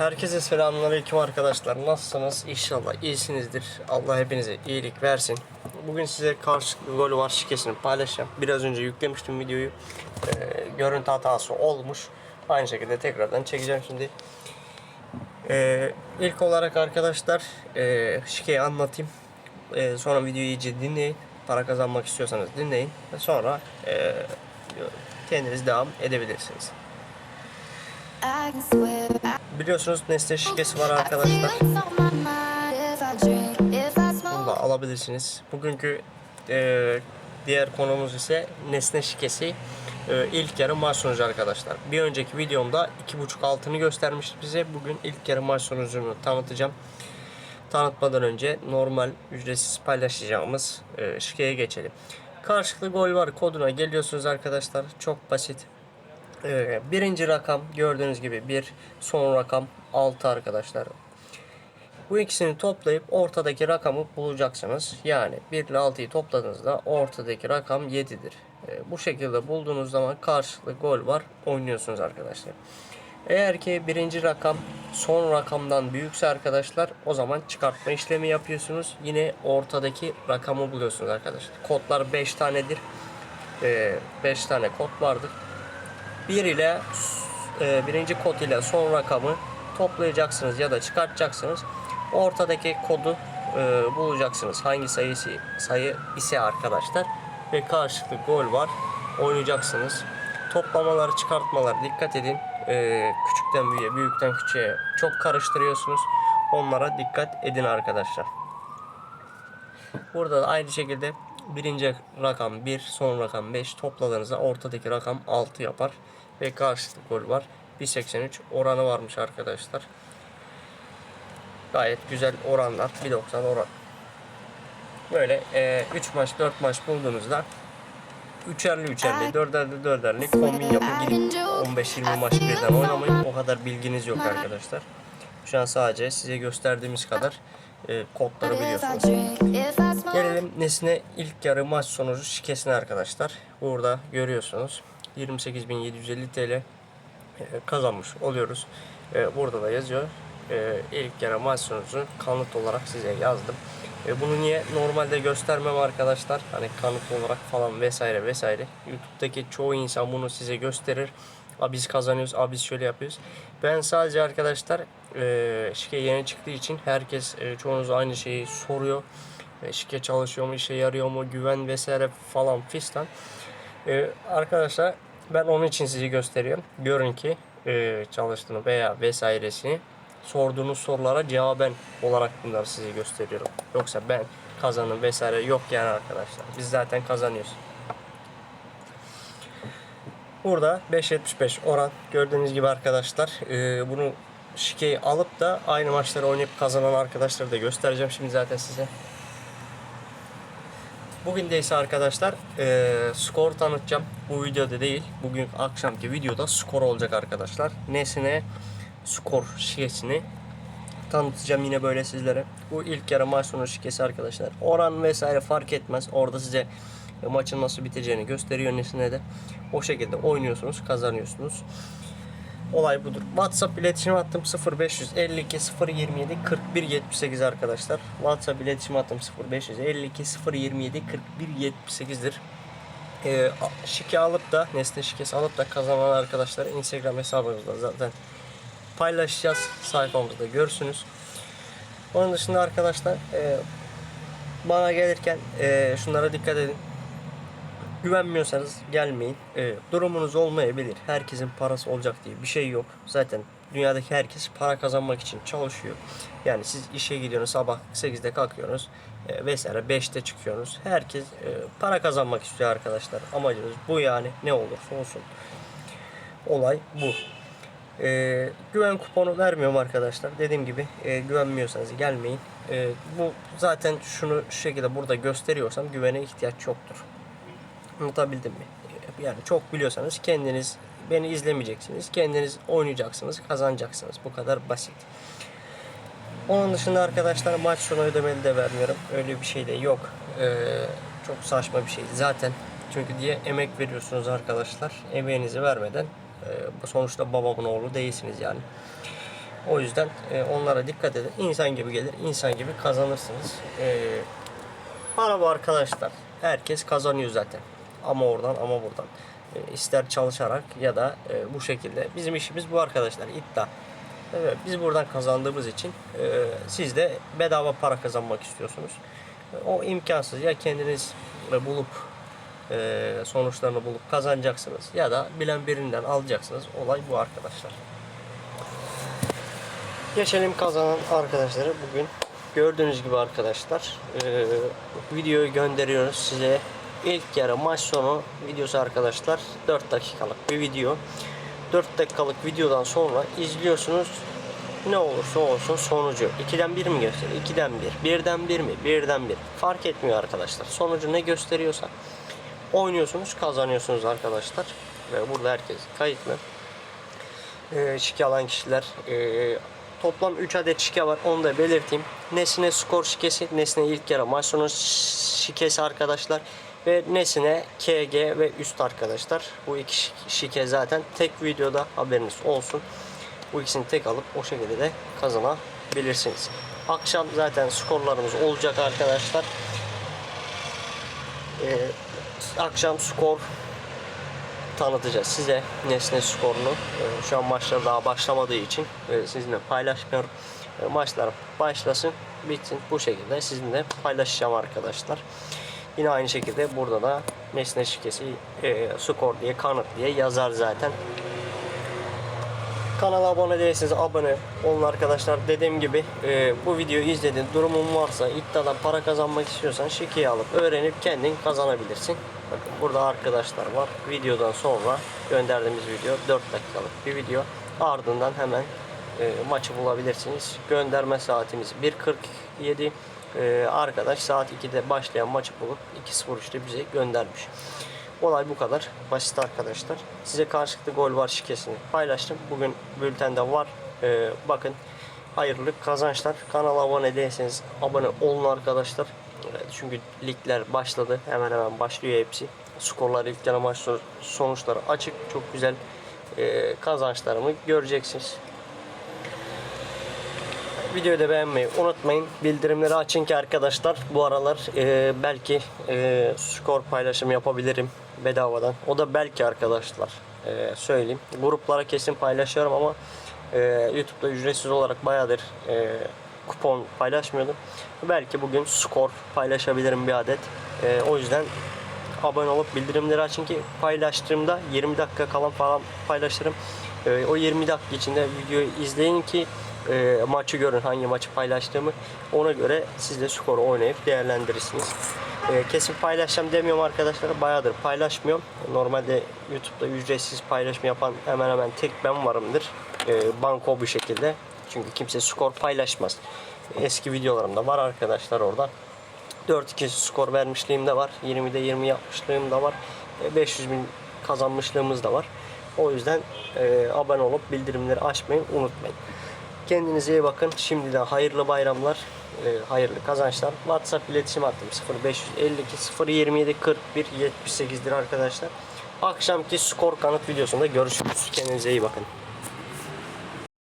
Herkese selamünaleyküm arkadaşlar. Nasılsınız? İnşallah iyisinizdir. Allah hepinize iyilik versin. Bugün size karşılıklı gol var şikesini paylaşacağım. Biraz önce yüklemiştim videoyu. Ee, görüntü hatası olmuş. Aynı şekilde tekrardan çekeceğim şimdi. Ee, ilk olarak arkadaşlar e, şikeyi anlatayım. Ee, sonra videoyu iyice dinleyin. Para kazanmak istiyorsanız dinleyin. Ve sonra e, kendiniz devam edebilirsiniz. I can swear I Biliyorsunuz Nesne şikesi var arkadaşlar. Bunu da alabilirsiniz. Bugünkü e, diğer konumuz ise nesne şikesi. E, ilk yarı maç sonucu arkadaşlar. Bir önceki videomda 2.5 altını göstermiştim bize. Bugün ilk yarı maç sonucunu tanıtacağım. Tanıtmadan önce normal ücretsiz paylaşacağımız e, şikeye geçelim. Karşılıklı gol var koduna geliyorsunuz arkadaşlar. Çok basit. E, birinci rakam gördüğünüz gibi bir son rakam 6 arkadaşlar. Bu ikisini toplayıp ortadaki rakamı bulacaksınız. Yani 1 ile 6'yı topladığınızda ortadaki rakam 7'dir. E, bu şekilde bulduğunuz zaman karşılıklı gol var oynuyorsunuz arkadaşlar. Eğer ki birinci rakam son rakamdan büyükse arkadaşlar o zaman çıkartma işlemi yapıyorsunuz. Yine ortadaki rakamı buluyorsunuz arkadaşlar. Kodlar 5 tanedir. 5 tane kod vardır. 1 ile e, birinci kod ile son rakamı toplayacaksınız ya da çıkartacaksınız. Ortadaki kodu e, bulacaksınız. Hangi sayısı sayı ise arkadaşlar ve karşılıklı gol var. Oynayacaksınız. Toplamaları, çıkartmalar dikkat edin. E, küçükten büyüğe, büyükten küçüğe çok karıştırıyorsunuz. Onlara dikkat edin arkadaşlar. Burada da aynı şekilde birinci rakam 1, son rakam 5 topladığınızda ortadaki rakam 6 yapar. Ve karşılıklı gol var. 1.83 oranı varmış arkadaşlar. Gayet güzel oranlar. 1.90 oran. Böyle 3 maç 4 maç bulduğunuzda üçerli üçerli, dörderli dörderli kombin yapın gidin 15-20 maç birden oynamayın. O kadar bilginiz yok arkadaşlar. Şu an sadece size gösterdiğimiz kadar e, kodları biliyorsunuz. Gelelim Nesne ilk yarı maç sonucu şikesine arkadaşlar. Burada görüyorsunuz 28.750 TL e, kazanmış oluyoruz. E, Burada da yazıyor. E, İlk yarı maç sonucu kanıt olarak size yazdım. Bunu niye normalde göstermem arkadaşlar? Hani kanıt olarak falan vesaire vesaire. YouTube'daki çoğu insan bunu size gösterir. A biz kazanıyoruz, a biz şöyle yapıyoruz. Ben sadece arkadaşlar şike yeni çıktığı için herkes çoğunuz aynı şeyi soruyor. Şike çalışıyor mu, işe yarıyor mu, güven vesaire falan fistan. E, arkadaşlar ben onun için sizi gösteriyorum. Görün ki e, çalıştığını veya vesairesini sorduğunuz sorulara cevaben olarak bunları size gösteriyorum. Yoksa ben kazanım vesaire yok yani arkadaşlar. Biz zaten kazanıyoruz. Burada 5.75 oran gördüğünüz gibi arkadaşlar e, bunu şikeyi alıp da aynı maçları oynayıp kazanan arkadaşları da göstereceğim şimdi zaten size. Bugün de ise arkadaşlar e, skor tanıtacağım. Bu videoda değil. Bugün akşamki videoda skor olacak arkadaşlar. Nesine skor şikesini tanıtacağım yine böyle sizlere. Bu ilk yarı maç sonu şikesi arkadaşlar. Oran vesaire fark etmez. Orada size maçın nasıl biteceğini gösteriyor nesine de. O şekilde oynuyorsunuz, kazanıyorsunuz. Olay budur. WhatsApp iletişim hattım 0552 027 41 78 arkadaşlar. WhatsApp iletişim hattım 0552 027 41 78'dir. Ee, şike alıp da nesne şikesi alıp da kazanan arkadaşlar Instagram hesabımızda zaten paylaşacağız. Sayfamızda görürsünüz. Onun dışında arkadaşlar e, bana gelirken e, şunlara dikkat edin. Güvenmiyorsanız gelmeyin. E, durumunuz olmayabilir. Herkesin parası olacak diye bir şey yok. Zaten dünyadaki herkes para kazanmak için çalışıyor. Yani siz işe gidiyorsunuz sabah 8'de kalkıyorsunuz e, vesaire 5'te çıkıyorsunuz. Herkes e, para kazanmak istiyor arkadaşlar. Amacımız bu yani ne olursa olsun. Olay bu. E, güven kuponu vermiyorum arkadaşlar. Dediğim gibi e, güvenmiyorsanız gelmeyin. E, bu zaten şunu şu şekilde burada gösteriyorsam güvene ihtiyaç yoktur. Anlatabildim mi? Yani çok biliyorsanız kendiniz beni izlemeyeceksiniz. Kendiniz oynayacaksınız, kazanacaksınız. Bu kadar basit. Onun dışında arkadaşlar maç sonu ödemeli de vermiyorum. Öyle bir şey de yok. Ee, çok saçma bir şey. Zaten çünkü diye emek veriyorsunuz arkadaşlar. Emeğinizi vermeden e, sonuçta babamın oğlu değilsiniz yani. O yüzden e, onlara dikkat edin. İnsan gibi gelir, insan gibi kazanırsınız. E, para arkadaşlar. Herkes kazanıyor zaten. Ama oradan ama buradan. E, ister çalışarak ya da e, bu şekilde. Bizim işimiz bu arkadaşlar. iddia. Evet, biz buradan kazandığımız için e, siz de bedava para kazanmak istiyorsunuz. E, O imkansız. Ya kendiniz bulup e, sonuçlarını bulup kazanacaksınız ya da bilen birinden alacaksınız. Olay bu arkadaşlar. Geçelim kazanan arkadaşları bugün. Gördüğünüz gibi arkadaşlar e, videoyu gönderiyoruz size. İlk yarı maç sonu videosu arkadaşlar 4 dakikalık bir video. 4 dakikalık videodan sonra izliyorsunuz. Ne olursa olsun sonucu 2'den 1 mi gösteriyor? 2'den 1. 1'den 1 mi? 1'den 1. Fark etmiyor arkadaşlar. Sonucu ne gösteriyorsa oynuyorsunuz, kazanıyorsunuz arkadaşlar. Ve burada herkes kayıtlı e, şike alan kişiler. E, toplam 3 adet şike var. Onu da belirteyim. Nesine skor şikesi, Nesine ilk yarı maç sonu şikesi arkadaşlar. Ve Nesine KG ve üst arkadaşlar. Bu iki şi- şike zaten tek videoda haberiniz olsun. Bu ikisini tek alıp o şekilde de kazanabilirsiniz. Akşam zaten skorlarımız olacak arkadaşlar. E, akşam skor tanıtacağız size Nesne skorunu. Ee, Şu an maçlar daha başlamadığı için e, sizinle paylaşmıyorum. E, Maçlar başlasın, bitsin. Bu şekilde sizinle paylaşacağım arkadaşlar. Yine aynı şekilde burada da Nesne şirkesi e, skor diye kanıt diye yazar zaten. Kanala abone değilseniz abone olun arkadaşlar. Dediğim gibi e, bu videoyu izledin. Durumun varsa iddiadan para kazanmak istiyorsan şikeyi alıp öğrenip kendin kazanabilirsin. Bakın burada arkadaşlar var. Videodan sonra gönderdiğimiz video 4 dakikalık bir video. Ardından hemen e, maçı bulabilirsiniz. Gönderme saatimiz 1.47. E, arkadaş saat 2'de başlayan maçı bulup 2.03'te bize göndermiş. Olay bu kadar. Basit arkadaşlar. Size karşılıklı gol var şikesini paylaştım. Bugün bültende var. Ee, bakın hayırlı kazançlar. Kanala abone değilseniz abone olun arkadaşlar. Ee, Çünkü ligler başladı. Hemen hemen başlıyor hepsi. Skorlar ilk maç son- sonuçları açık. Çok güzel kazançlarımı göreceksiniz. Videoyu da beğenmeyi unutmayın. Bildirimleri açın ki arkadaşlar bu aralar e, belki e, skor paylaşımı yapabilirim bedavadan. O da belki arkadaşlar e, söyleyeyim. Gruplara kesin paylaşıyorum ama e, YouTube'da ücretsiz olarak bayağıdır e, kupon paylaşmıyordum. Belki bugün skor paylaşabilirim bir adet. E, o yüzden abone olup bildirimleri açın ki paylaştığımda 20 dakika kalan falan paylaşırım. E, o 20 dakika içinde videoyu izleyin ki e, maçı görün hangi maçı paylaştığımı. Ona göre siz de skoru oynayıp değerlendirirsiniz. E, kesin paylaşacağım demiyorum arkadaşlar. Bayağıdır paylaşmıyorum. Normalde YouTube'da ücretsiz paylaşım yapan hemen hemen tek ben varımdır. E, banko bu şekilde. Çünkü kimse skor paylaşmaz. Eski videolarımda var arkadaşlar orada. 4-2 skor vermişliğim de var. 20'de 20 yapmışlığım da var. E, 500 bin kazanmışlığımız da var. O yüzden e, abone olup bildirimleri açmayı unutmayın. Kendinize iyi bakın. Şimdiden hayırlı bayramlar, e, hayırlı kazançlar. WhatsApp iletişim hattım 0552 027 41 78'dir arkadaşlar. Akşamki skor kanıt videosunda görüşürüz. Kendinize iyi bakın.